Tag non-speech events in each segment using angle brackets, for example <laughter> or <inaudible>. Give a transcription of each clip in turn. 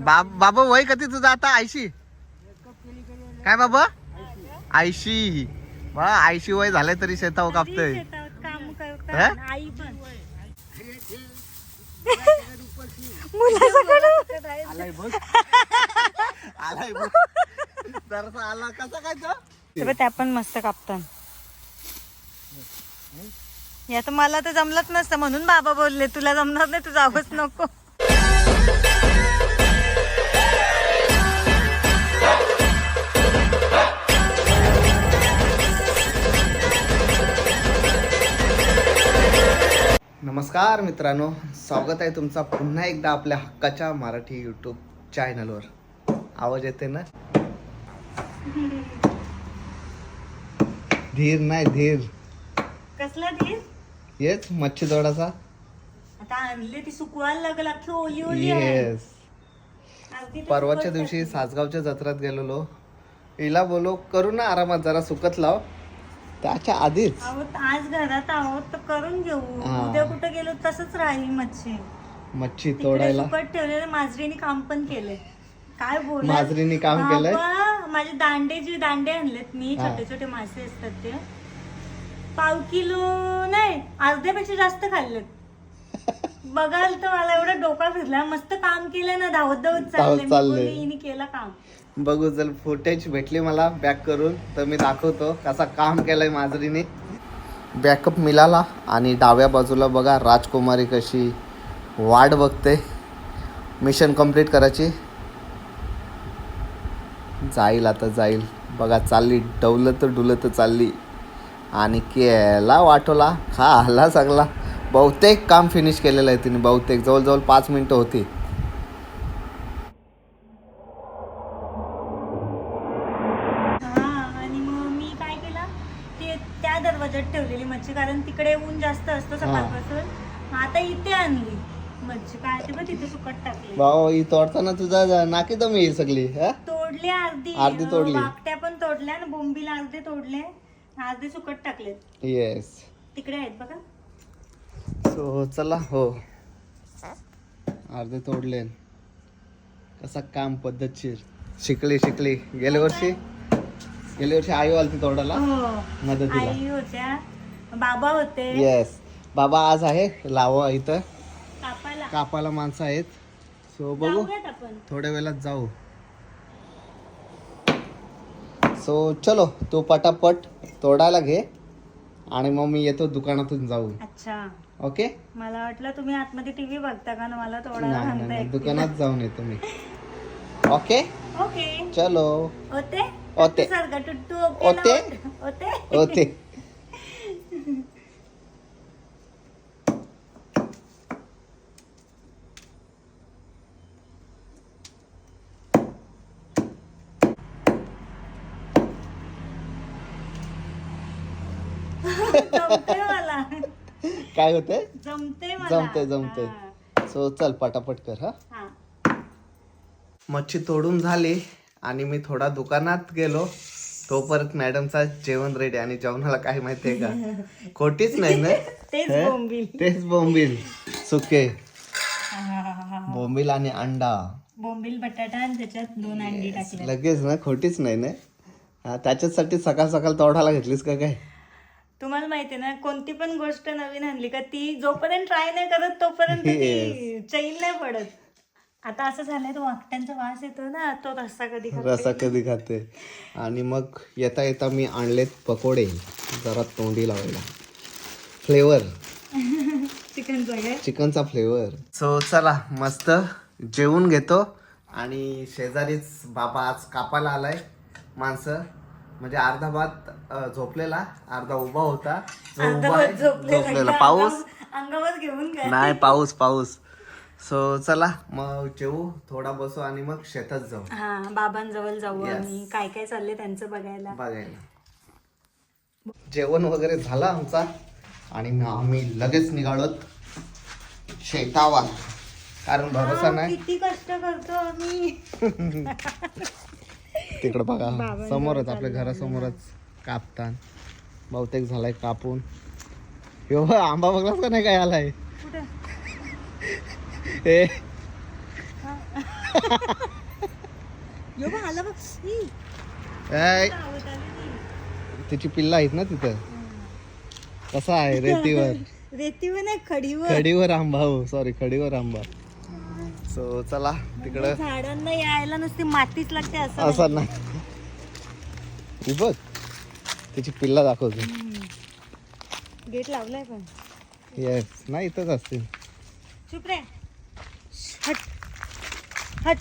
बाब बाबा वय कधी तुझं आता? ऐशी? काय बाबा? ऐशी. बा ऐशी वय झालंय तरी शेताव कापतय. शेतात काम हा? करतात आई पण. मुलाचं आलाय बघ. आलाय बघ. जरासा आला. कसा काय तो? तेव्हा त्या पण मस्त कापतात. या तर मला तर जमलंच नसतं. म्हणून बाबा बोलले तुला जमणार नाही तू जावंच नको. नमस्कार मित्रांनो स्वागत आहे तुमचा पुन्हा एकदा आपल्या हक्काच्या मराठी यूट्यूब चॅनलवर आवाज येते ना? धीर नाही धीर. कसला धीर? येच मच्छी दोडाचा आता आणले ती सुकवायला लागल अख्खी ओली ओली येस. परवाच्या दिवशी सासगावच्या जत्रात गेलेलो. हिला बोलो करू ना आरामात जरा सुकत लाव. त्याच्या आधीच. आहोत आज घरात आहोत तर करून घेऊ. हा. उद्या कुठं गेलो तसंच राहील मच्छी. मच्छी तिकडे तोडायला. सुकट ठेवलेलं माजरीने काम पण केलंय. काय बोल माजरीने काम केलंय? माझे दांडे जे दांडे आणलेत मी हा. छोटे छोटे मासे असतात ते. पाव किलो नाही अर्ध्यापेक्षा जास्त खाल्लेत. <laughs> बघाल तर मला एवढा डोका फिरला. मस्त काम केलंय ना धावत धावत चालले हिने केलं काम. बघू जर फुटेज भेटली मला बॅक करून तर मी दाखवतो कसा काम केलंय माजरीने. बॅकअप मिळाला आणि डाव्या बाजूला बघा राजकुमारी कशी वाट बघते. मिशन कंप्लीट करायची. जाईल आता जाईल. बघा चालली डवलत डुलत चालली. आणि केला वाटोला खाला सगळा बहुतेक काम फिनिश केलेलं आहे तिने बहुतेक. जवळजवळ पाच मिनटं होती. आता इथे आणली. मच्छी काय ते बघ तिथे सुकट टाकली भाऊ ही तोडताना तुझा नाकी दमी येईल सगळी हा? तोडली अर्धी. अर्धी तोडली. अं, वाकट्या पण तोडल्या आणि बोंबीला अर्धे तोडले. अर्धे सुकट टाकलेत. येस तिकडे आहेत बघा. सो चला हो. अर्धे तोडले. कसा काम पद्धतशीर. शिकली शिकली. गेल्या वर्षी? गेल्या वर्षी आई आलती तोडायला? हो. मदतीला. आई होत्या. बाबा होते. येस बाबा आज आहे लावा इथं. कापाला कापाला माणसं आहेत. सो बघू. थोड्या वेळात जाऊ. सो चलो तू पटापट तोडायला घे. आणि मग मी येतो दुकानातून जाऊ अच्छा. ओके? मला वाटलं तुम्ही आतमध्ये टीव्ही बघता का? ना मला नाही दुकानात जाऊन येतो मी. <laughs> ओके? ओके. चलो. होते होते. सारखा टुट्टू ओके होते. ना? होते होते जमते मला. काय होते जमते मला. जमते, जमते. हा. सो चल पटापट कर हा. हा. मच्छी तोडून झाली आणि मी थोडा दुकानात गेलो. तोपर्यंत मॅडमचा जेवण रेडी आणि जेवणाला काय माहितीये का? <laughs> खोटीच नाही ना? तेच हे? बोंबील. तेच बोंबील. सुके. हा, हा, हा, हा. बोंबील आणि अंडा. बोंबील बटाटा आणि त्याच्यात दोन अंडी टाकले लगेच ना? खोटीच नाही ना? हा त्याच्यासाठी सकाळ सकाळ तोडायला घेतलीस का काय? तुम्हाला माहिती ना कोणती पण गोष्ट नवीन आणली का ती जोपर्यंत ट्राय नाही करत तोपर्यंत ती चैन नाही पडत. आता असं झालंय तो वाकट्यांचा वास येतो ना तो रस्सा कधी खातो. रसा कधी खाते आणि मग येता येता मी आणलेत पकोडे जरा तोंडी लावायला. फ्लेवर चिकनचा <laughs> काय? चिकनचा फ्लेवर सो चला मस्त जेवून घेतो. आणि शेजारीच बाबा आज कापायला आलाय माणसं. म्हणजे अर्धा भात झोपलेला अर्धा उभा होता. जो उभा आहे, अर्धवट झोपलेला? पाऊस? अंगावर- घेऊन काय? नाही पाऊस पाऊस. सो चला मग जेवू थोडा बसू आणि मग शेतात जाऊ. हा बाबांजवळ जाऊ Yes. काय काय चाललंय त्यांचं बघायला? बघायला. जेवण वगैरे झालं आमचा आणि मग आम्ही लगेच निघालोत शेतावर. कारण भरोसा हा, नाही. किती कष्ट करतो आम्ही. <laughs> तिकडं बघा. समोरच आपल्या घरासमोरच कापतान. बहुतेक झालाय कापून. हो आंबा बघलास का नाही काय आलाय. तिची पिल्ला आहेत ना तिथं? कसा आहे रेतीवर? <laughs> रेतीवर नाही खडीवर. खडीवर आंबा हो सॉरी खडीवर आंबा. सो चला तिकडं. झाडांना यायला नुसती मातीच लागते असं असं ना बघ तिची पिल्ला दाखवतो. गेट लावलाय पण. येस नाही इथंच असतील. चुप रे. हट. हट.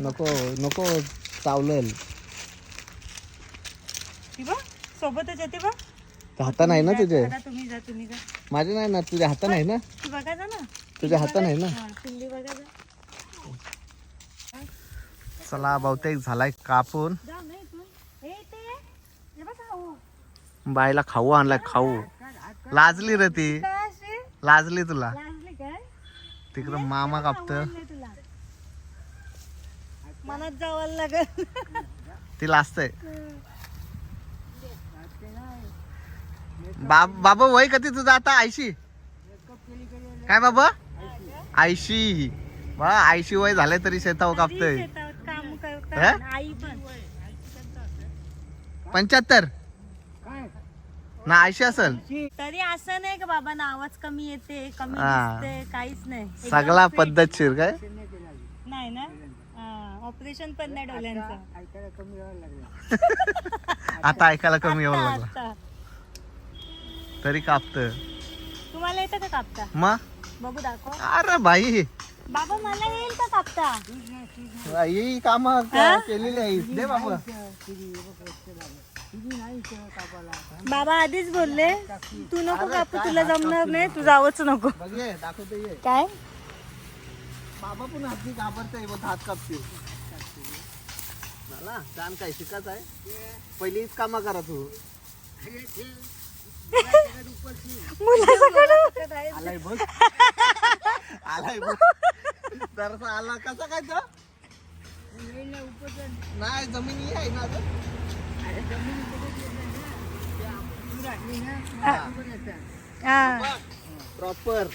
नको नको चावलं ती बघ सोबतच येते बघ. हाता नाही ना तुझे तुम्ही जा तुम्ही जा. माझे नाही ना तुझ्या हाता नाही ना? तू बघायचा ना. तुझ्या हाता नाही ना? हा, पिल्ली चला बहुतेक झालाय कापून. जा नाही तू हे ते हे बघ खाऊ बायला खाऊ आणलाय खाऊ. लाजली रे ती. काय लाजली तुला. लाजली काय? तिकडं मामा कापत. आवडलंय तुला. मनात जावं लागल. ती लाजतय. बाब बाबा वय कधी तुझं आता? आयशी काय बाबा? आयशी बा आयशी वय झालंय तरी शेताव कापतय. शेतात काम हे? करतात आई पण. पंच्याहत्तर? ना आयशी असल. तरी असं नाही का बाबा ना आवाज कमी येते कमी हा. दिसते काहीच नाही. एकदम सगळा fit. पद्धतशीर काय? नाही ना? ऑपरेशन पण नाही डोळ्यांचं. <laughs> आता ऐकायला कमी आता- लागला आता. तरी कापत. तुम्हाला येतं का कापता? मग बघू दाखव. अरे बाई. बाबा मला येईल का कापता? ही काम हा? केलेली आहे दे बाबा. बाबा आधीच बोलले तू नको कापू तुला जमणार नाही तू जावंच नको. बघ ये दाखवते ये काय? बाबा पण हाती बघ हात कापतील झाला? छान काय शिकाच आहे? पहिलीच कामा करा तू. आलाय बघ. आलाय बघ. जरासा आला कसा काय तो? नाही जमीन आहे ना प्रॉपर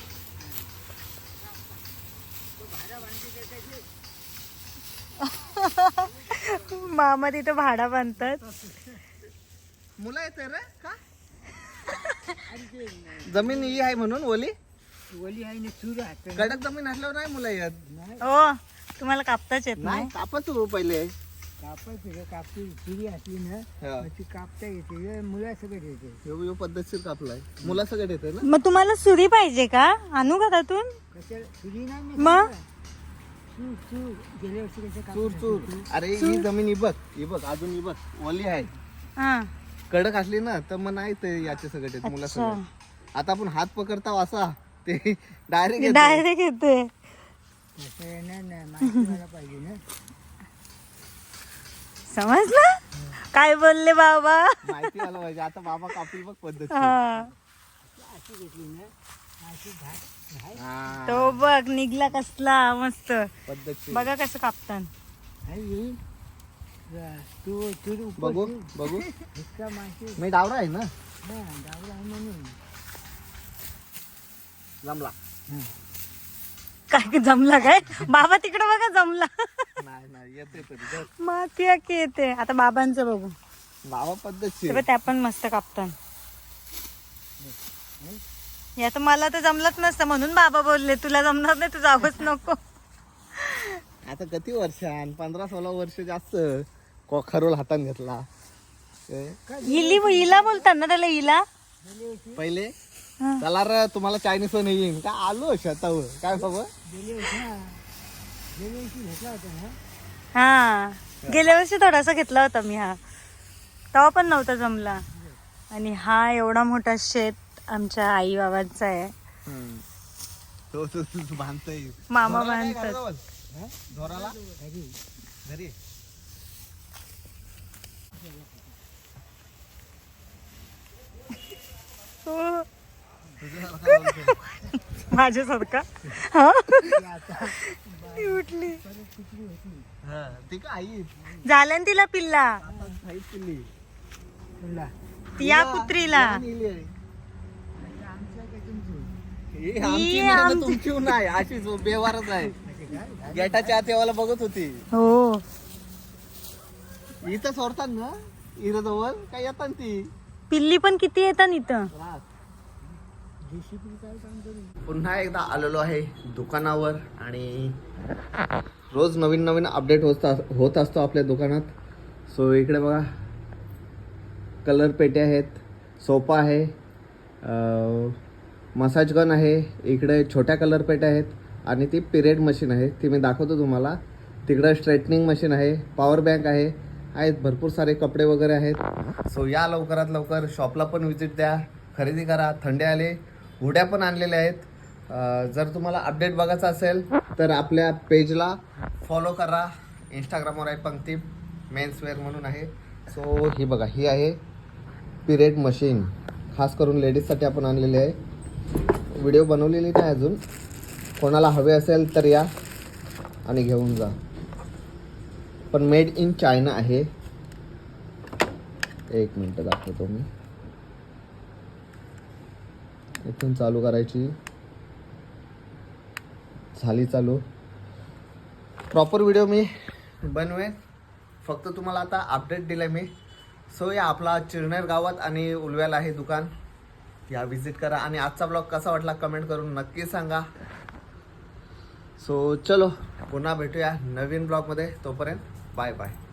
मामा तिथं भाडा बांधतात. मुलं येते रे का? <laughs> जमीन ही आहे म्हणून ओली? कडक जमीन असल्यावर नाही मुलं येत. हो तुम्हाला कापताच येत नाही. नाही कापच हो पहिले. कापायची कापती चिरी असली ना हा. मग ती कापता येते. मुला सगळं येते ह्यो- ह्यो पद्धतशीर कापलाय. मुला सगळं येते ना? मग तुम्हाला सुरी पाहिजे का? आणू घरातून कशाला? चिरी नाही ना मग? चूर चूर. गेल्या वर्षी कसं चूर चूर. अरे ही जमीन ही बघ. ही बघ अजून ही बघ. ओली आहे. हा. कडक असली ना तर मग नाही ते याचे सगळे येत मुला सगळे. आता आपण हात पकडता असा ते डायरेक्ट डायरेक्ट येते कसं येणार नाही माहिती मला पाहिजे ना. समजलं काय बोलले बाबा? माहिती पाहिजे. आता बाबा कापी बघ पद्धत. अशी घेतली ना अशी घाट तो बघ निघला कसला मस्त. बघा कसं जा, तू तू बघू बघू. इतका मी डावरा आहे ना? हा डावला आहे म्हणून जमला. काय जमला काय? बाबा तिकडे बघा जमला. माती की येते आता बाबांचं बघू. बाबा ते पद्धतशीर बघ, त्या पण मस्त कापतात या तर मला तर जमलंच नसतं. म्हणून बाबा बोलले तुला जमणार नाही तू जावंच नको. आता किती वर्षान पंधरा सोळा वर्ष जास्त. को- खरोल हातात घेतला? इली हिला बोलतात ना त्याला हिला पहिले. चला रे तुम्हाला चायनीज नाही येईन. का आलो शेतावर? काय बाबा? हा. गेल्या वर्षी हा थोडासा घेतला होता मी हा. तेव्हा पण नव्हता जमला. आणि हा एवढा मोठा शेत आमच्या आई बाबांचा आहे मामा बांधतात. माझ्यासारखा? हा? ती उठली. हा, ती का आई? झालं ना तिला पिल्ला? ती या कुत्रीला. ही आमची. तुमची नाही अशी जो बेवारच आहे. गेटाच्या आत येवाला बघत होती. हो. इथं सोडतात ना? इरजवळ? काय येतात ती? पिल्ली पण किती येतात इथं? पुन्हा एकदा आलेलो आहे दुकानावर आणि रोज नवीन नवीन अपडेट होत होत असतो आपल्या दुकानात. सो इकडे बघा. कलर पेटे आहेत सोफा आहे मसाज गन आहे इकडे छोट्या कलर पेट्या आहेत आणि ती पिरियड मशीन आहे. ती मी दाखवतो तुम्हाला. तिकडं स्ट्रेटनिंग मशीन आहे पॉवर बँक आहे आहेत भरपूर सारे कपडे वगैरे आहेत. सो या लवकरात लवकर शॉपला पण व्हिजिट द्या खरेदी करा थंडे आले हुड्या पण आणलेल्या आहेत. जर तुम्हाला अपडेट बघायचा असेल तर आपल्या पेजला फॉलो करा. इंस्टाग्रामवर आहे पंक्ती मेन्सवेअर म्हणून आहे. सो ही बघा ही आहे पिरियड मशीन खास करून लेडीजसाठी आपण आणलेली आहे. व्हिडिओ बनवलेली नाही अजून. कोणाला हवे असेल तर या आणि घेऊन जा. पण मेड इन चायना आहे. एक मिनटं दाखवतो मी. इथून चालू करायची. झाली चालू. प्रॉपर व्हिडिओ मी बनवेन. फक्त तुम्हाला आता अपडेट दिलं मी. सो या आपला चिरनेर गावात आणि उलव्याला आहे दुकान. या व्हिजिट करा. आणि आजचा ब्लॉग कसा वाटला कमेंट करून नक्की सांगा. सो चलो पुन्हा भेटूया नवीन ब्लॉगमध्ये तोपर्यंत Bye bye.